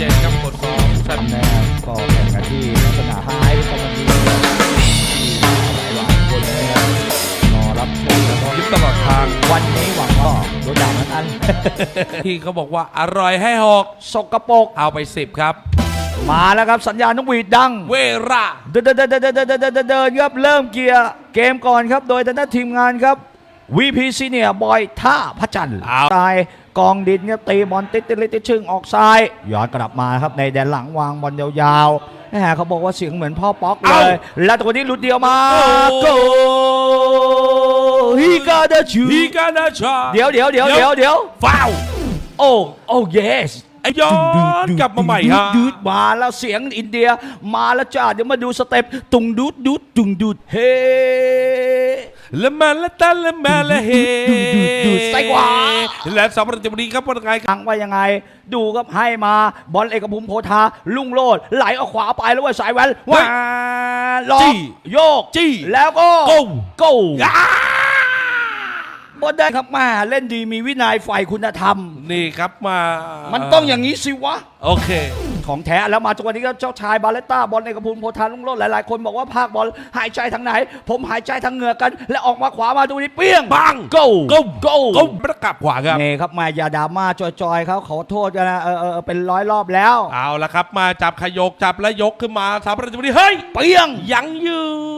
เจ็ดครับกดของสัมว์แนมก็แข่งกันที่ลักษณะท้ายก็มันมีหลายหวายบนเลยรอรับชมแล้วก็ยึดตลอดทางวันนี้หวังว่าโดนด่ามันอัน ที่เขาบอกว่าอร่อยให้หอกสกปรกเอาไปสิบครับ มาแล้วครับสัญญาณนกหวีดดัง เวราเดินเดินเดินเดินเดินเดินเดินครับเริ่มเกียร์เกมก่อนครับ โดยทางด้านทีมงานครับ VP ซีเนียบอยท่าพระจันทร์ตาย กองดินครับตีบอลติดติดติดติดชึ่งออกซ้ายย้อนกลับมาครับในแดนหลังวางบอลยาวๆแหมเขาบอกว่าเสียงเหมือนพ่อป๊อกเลย แล้วตัวนี้หลุดเดียวมาโกฮีกาเดชูฮีกานาชาเดี๋ยวเดี๋ยวเดี๋ยวเดี๋ยวเดี๋ยวฟาวโอ้โอ้ yes ไอ้ย้อนกลับมาใหม่ฮะดูดมาแล้วเสียงอินเดียมาแล้วจ้าเดี๋ยวมาดูสเต็ปตุงดูดดูดตุงดูดเฮ ละมาละตาละมาละเฮใส่ขวา และสำหรับจังหวะนี้ครับวันไงครับทางว่ายังไง ดูครับให้มาบอลเอกภูมิโพธาลุงโลดไหลออกขวาไปแล้วว่าสายแวนว่าลอกโยก จี้แล้วก็โก้โก้ บอลได้ครับมาเล่นดีมีวินัยฝ่ายคุณธรรม นี่ครับมามัมันต้องอย่างนี้สิวะ โอเค ของแท้แล้วมาจังหวะนี้ก็เจ้าชายบาเลต้าบอลเอกภูมิโพธาลุงโลดหลายๆ คนบอกว่าภาคบอลหายใจทางไหน ผมหายใจทางเหงือกกัน และออกมาขวามาดูนี่เปี้ยงปังโก้โก้โก้ก็ประกับขวาครับ นี่ครับมาอย่าดราม่าจอยๆเขาขอโทษกันนะเออเออเออเป็นร้อยรอบแล้วเอาละครับ มาจับขยกจับแล้วยกขึ้นมาสำหรับจังหวะนี้เฮ้ย เปี้ยง ยังยืน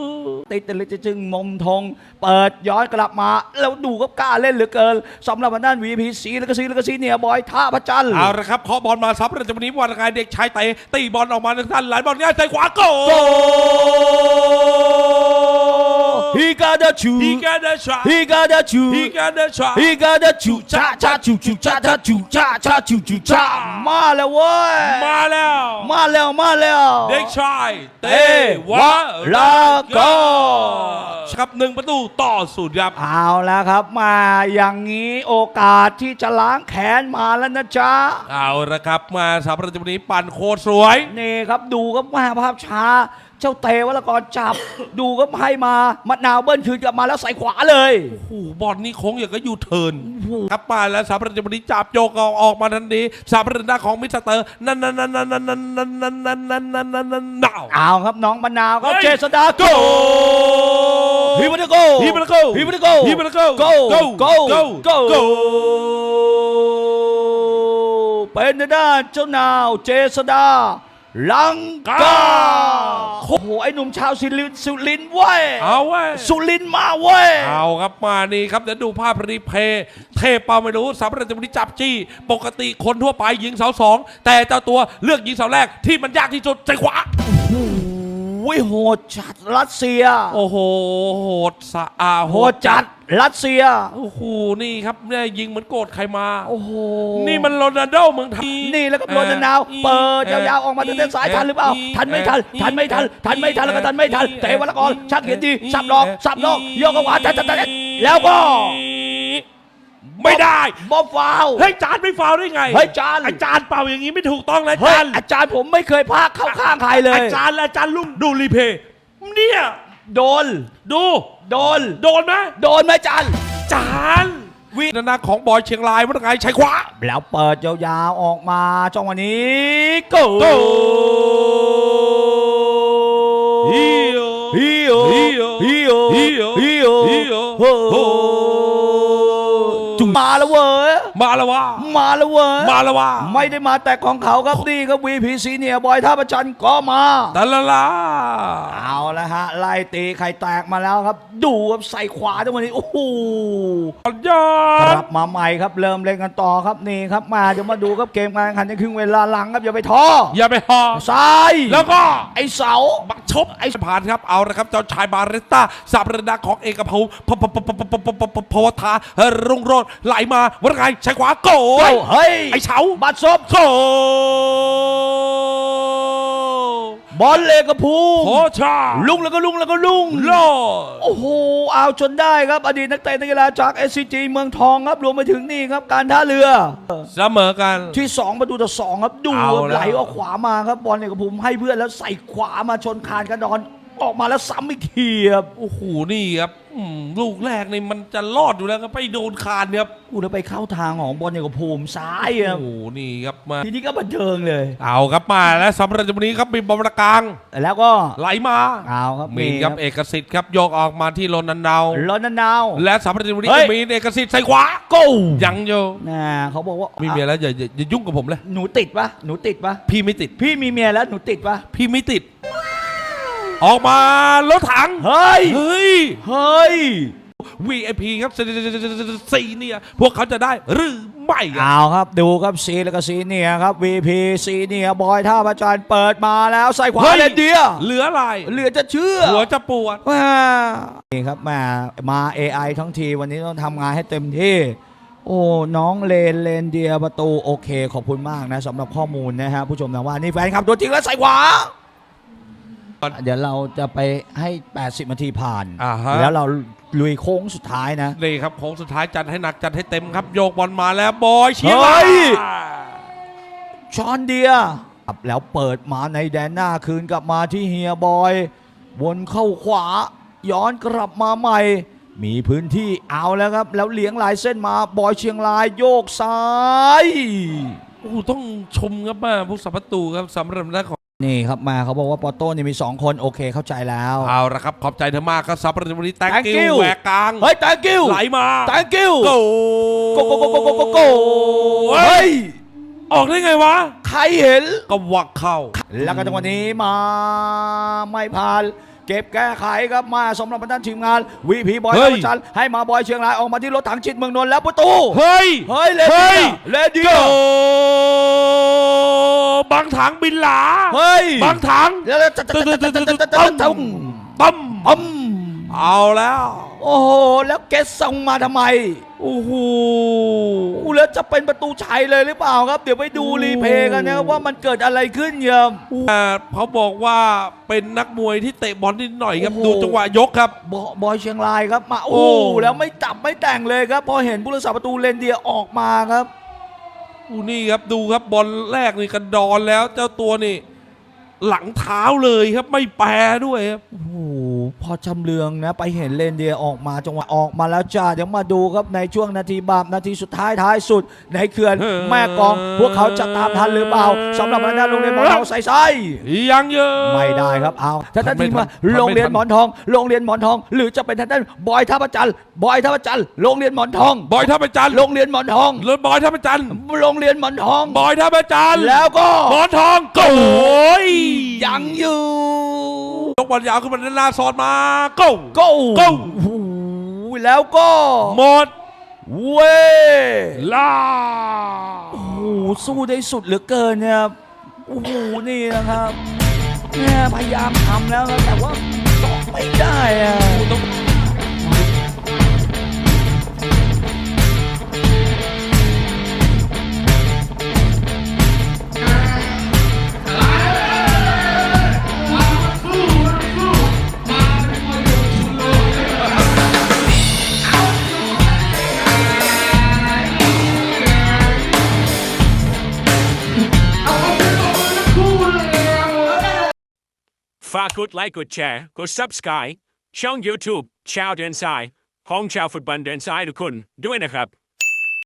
ติดติดจึงมมทง เปิดย้อนกลับมา แล้วดูก็กล้าเล่นเหลือเกินสำหรับทางด้าน VP สีแล้วก็สีแล้วก็สีเนี่ยบอยท่าพระจันทร์เอาละครับเคาะบอลมาซับเราจะวันนี้วันกายเด็กชายเตะตีบอลออกมาทางด้านหลบอลง่ายใจขวาโก โก้ฮีกาเดชูฮีกันเดชาฮีกาเดชูฮีกันเดชา He got a choo cha cha choo choo cha cha choo cha cha choo choo cha มาแล้วเว้ยมาแล้วมาแล้วมาแล้วเด็กชายเตเตวะลาโกครับหนึ่งประตูต่อศูนย์ครับเอาแล้วครับมาอย่างนี้โอกาสที่จะล้างแค้นมาแล้วนะจ๊ะเอาละครับมาสำหรับจังหวะนี้ปั่นโคตรสวยนี่ครับดูครับมาภาพช้า เจ้าเตวละกรจับ ดูครับให้มามะนาวเบิ้ลคืนกลับมาแล้วใส่ขวาเลย โอ้โหบอลนี่โค้งอย่างก็ยูเทิร์นครับมาแล้วสำหรับจังหวะนี้จับโยกออกออกมาทันทีสำหรับหน้าของมิสเตอร์นั่นนั่นนั่นนั่นนั่นนั่นนั่นนั่นนั่นนั่นนั่นนั่นนั่นเอาครับน้องมะนาวครับเฮ้ยเจษดาโก He wanna go. He wanna go. He wanna go. He wanna go. Go. Go. Go. Go. Go. Go. เป็นทางด้านเจ้านาวเจษดาลังกาก้า โอ้โหไอ้หนุ่มชาวสุรินทร์สุรินทร์เว้ยเอาเว้ยสุรินทร์มาเว้ยเอาครับมานี่ครับเดี๋ยวดูภาพรีเพย์เทพเปล่าไม่รู้สำหรับจังหวะนี้จับจี้ ปกติคนทั่วไปยิงเสาสองแต่เจ้าตัวเลือกยิงเสาแรกที่มันยากที่สุดใจขวา โอ้ ยโหดจัดรัสเซีย โอ้โหโหดสะอาโหดจัดรัสเซีย โอ้โหนี่ครับเนี่ยยิงเหมือนโกรธใครมา โอ้โหนี่มันโรนัลโดเมืองไทยนี่แล้วก็โรนัลดาวเปิดยาวๆออกมาทางด้านซ้ายทันหรือเปล่าทันไม่ทันทันไม่ทันทันไม่ทันแล้วก็ทันไม่ทันเตะวรกรชักเขียนดีสับนอกสับนอกโยกเข้าขวาทันทันทันแล้วก็ ไม่ได้บอลฟาว เฮ้ยจานไม่ฟาวได้ไงเฮ้ยจาน อาจารย์เป่าอย่างนี้ไม่ถูกต้องนะเฮ้ยจานอาจารย์ผมไม่เคยพากเข้าข้างใครเลย อาจารย์และอาจารย์ลุ่มดูรีเพย์เนี่ย โดน ดู โดน โดนไหมโดนไหมอาจารย์ จานวินานาของบอยเชียงรายว่าไงใช้ขวาแล้วเปิดยาวๆออกมาจังหวะนี้โกโก้ฮิโอฮิโอฮิโอฮิโอฮิโอโอ้โหจุ มาแล้วเว้ยมาแล้ววะมาแล้วเว้ยมาแล้ววะไม่ได้มาแต่ของเขาครับนี่ครับ VP ซีเนียบอยท่าประจันก็มาตะละลาเอาละฮะไล่ตีไข่แตกมาแล้วครับ ดูครับใส่ขวาจังหวะนี้โอ้โหยอกดลับมาใหม่ครับเริ่มเล่นกันต่อครับนี่ครับมาเดี๋ยวมาดูครับเกมการแข่งขันในครึ่งเวลาหลังครับอย่าไปท้ออย่าไปหอซ้ายแล้วก็ไอ้เสาบักชบไอ้ผ่านครับเอาละครับเจ้าชายบาเรสต้าสาบระดาของเอกภพพพพพพพพพพวทารุ่งโรจน์ไหลมาว่าไงใช้ขวาโกเอ้าเฮ้ยไอ้เฉาบัตรซบโกบอลเลกกระพูโคชาลุงแล้วก็ลุงแล้วก็ลุงโลโอ้โหเอาจนได้ครับ อดีตนักเตะนักกีฬาจาก SCG เมืองทองครับรวมไปถึงนี่ครับการท่าเรือเสมอกันที่ 2 ประตูต่อสองครับดูเอาครับแล้วไหลออกขวามาครับบอลเอกภูมิให้เพื่อนแล้วใส่ขวามาชนคานกระดอน ออกมาแล้วซ้ำอีกทีครับโอ้โหนี่ครับอืมลูกแรกนี่มันจะรอดอยู่แล้วครับไปโดนคานครับอู้แล้วไปเข้าทางของบอลอย่างกับภูมิซ้ายคโอ้รับโหนี่ครับมา ทีนี้ก็บันเทิงเลย เอาครับมาแล้วสำหรับวันนี้ครับมีบอลประกลางแล้วก็ไหลมาเอาครับมีนครับเอกสิทธิ์ครับโยกออกมาที่โรนันเดาลอนนันดาวและสำหรับวันนี้เฮ้ยก็มีนเอกสิทธิ์ใส่ขวาโก้ยังอยู่น่าเขาบอกว่ามีเมียแล้วอย่าอย่าอย่ายุ่งกับผมเลย หนูติดปะหนูติดปะพี่ไม่ติด พี่มีเมียแล้วหนูติดปะพี่ไม่ติด ออกมารถถัง เฮ้ย เฮ้ย เฮ้ย VIP ครับสีเนี่ยพวกเขาจะได้หรือไม่ครับเอาครับดูครับซีแล้วก็ซีเนียครับ VP ซีเนียบอยท่าประจานเปิดมาแล้วใส่ขวาฮ้ยเลนเดียเหลืออะไรเหลือจะเชื่อ หัวจะปวดว้านี่ครับมามา AI ทั้งทีวันนี้ต้องทำงานให้เต็มที่ โอ้ น้องเลนเลนเดียประตู โอเค ขอบคุณมากนะสำหรับข้อมูลนะฮะผู้ชมทางว่านนี่แฟนคลับตัวจริงแล้วใส่ขวา เดี๋ยวเราจะไปให้ 80นาทีผ่าน อ่าฮะ แล้วเราลุยโค้งสุดท้ายนะ นี่ครับโค้งสุดท้ายจัดให้หนักจัดให้เต็มครับ โยกบอลมาแล้วบอยเชียร์เฮ้ย ชอนเดียครับแล้วเปิดมาในแดนหน้าคืนกลับมาที่เฮียบอย วนเข้าขวา ย้อนกลับมาใหม่ มีพื้นที่เอาแล้วครับ แล้วเลี้ยงลายเส้นมาบอยเชียงรายโยกซ้าย โอ้โหต้องชมครับมาผู้สัมประตูครับสำหรับด้านของ นี่ครับมาเขาบอกว่าปอโต้นี่มี 2 คนโอเคเข้าใจแล้ว เอาละครับ ขอบใจเธอมากครับสำหรับวันนี้แตง Thank กิ้ you วแหวกกลางเฮ้ย thank you ไหลมา thank you โก โกโกโกโกโกโกโกเฮ้เฮ้ยยออกได้ไงวะ ใครเห็น ก็วักเข้า แล้วก็จังหวะนี้มาไม่ผ่าน เก็บแก้ไขครับมาสำหรับด้านทีมงานวีพีบอยเฮ้ย จันให้มาบอยเชียงรายออกมาที่รถถังจิตเมืองนนท์แล้วประตู เฮ้ย เฮ้ยเลเฮ้เดียยเลเดีโกยบางถังบินหลาเฮ้ยบางถังแล้วจะตึ้งตึ้งตึ้งตึ้งตึ้งตึ้งตึ้งปั๊มปั๊มเอาแล้ว โอ้โห แล้วเกสส่งมาทำไม โอ้โหแล้วจะเป็นประตูชัยเลยหรือเปล่าครับ เดี๋ยวไปดูรีเพย์กันนะครับว่ามันเกิดอะไรขึ้นเยี่ยมเขาบอกว่าเป็นนักมวยที่เตะบอลนิดหน่อยครับ ดูจังหวะยกครับ บอยเชียงรายครับ มาโอ้แล้วไม่จับไม่แต่งเลยครับ พอเห็นผู้รักษาประตูเลนเดียออกมาครับ อูนี่ครับดูครับบอลแรกนี่กระดอนแล้วเจ้าตัวนี่ หลังเท้าเลยครับไม่แปรด้วยครับโอ้โหพอจำเรืองนะไปเห็นเลนเดียออกมาจังหวะออกมาแล้วจ้าเดี๋ยวมาดูครับในช่วงนาทีบาปนาทีสุดท้ายท้ายสุด ในเขื่อนแม่กลอง พวกเขาจะตามทันหรือเปล่าสำหรับนักโรงเรียนหมอนทองใส่ไส้ยังเยอะไม่ได้ครับเอาถ้าท่านไม่ทีมทันว่าไม่ทันโรงเรียนหมอนทอง โรงเรียนหมอนทอง หรือจะเป็นท่านท่านบอยท่าประจันทร์บอยท่าประจันทร์โรงเรียนหมอนทองบอยท่าประจันทร์โรงเรียนหมอนทองรถบอยท่าประจันทร์โรงเรียนหมอนทองบอยท่าประจันทร์แล้วก็หมอนทองโก้ยยังอยู่ย กบอลยาวขึ้นมาด้านหน้าสอดมาโก้โก้โก้โอ้โหแล้วก็หมดเว้ยลาโอ้โหสู้ได้สุดเหลือเกินเนี่ยครับโอ้โหนี่นะครับเนี่ยพยายามทำแล้วครับแต่ว่าตอกไม่ได้อะ ฝากกดไลค์กดแชร์กด subscribe ช่อง YouTube ชาวเดินสายของชาวฟุตบอลเดินสายทุกคนด้วยนะครับ